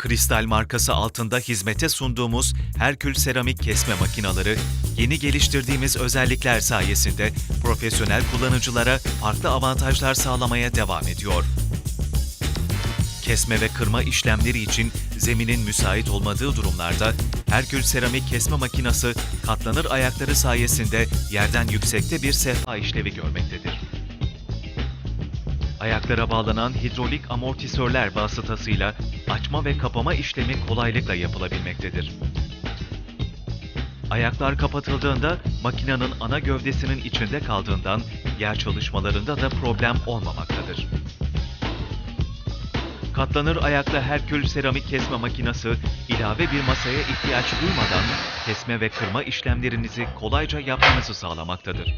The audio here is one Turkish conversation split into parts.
Kristal markası altında hizmete sunduğumuz Herkül seramik kesme makinaları, yeni geliştirdiğimiz özellikler sayesinde profesyonel kullanıcılara farklı avantajlar sağlamaya devam ediyor. Kesme ve kırma işlemleri için zeminin müsait olmadığı durumlarda Herkül seramik kesme makinası katlanır ayakları sayesinde yerden yüksekte bir sehpa işlevi görmektedir. Ayaklara bağlanan hidrolik amortisörler vasıtasıyla açma ve kapama işlemi kolaylıkla yapılabilmektedir. Ayaklar kapatıldığında makinenin ana gövdesinin içinde kaldığından yer çalışmalarında da problem olmamaktadır. Katlanır ayaklı Herkül seramik kesme makinesi ilave bir masaya ihtiyaç duymadan kesme ve kırma işlemlerinizi kolayca yapmanızı sağlamaktadır.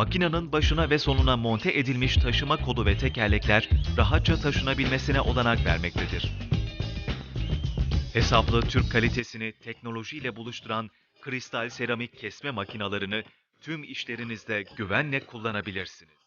Makinenin başına ve sonuna monte edilmiş taşıma kolu ve tekerlekler rahatça taşınabilmesine olanak vermektedir. Hesaplı Türk kalitesini teknolojiyle buluşturan kristal seramik kesme makinalarını tüm işlerinizde güvenle kullanabilirsiniz.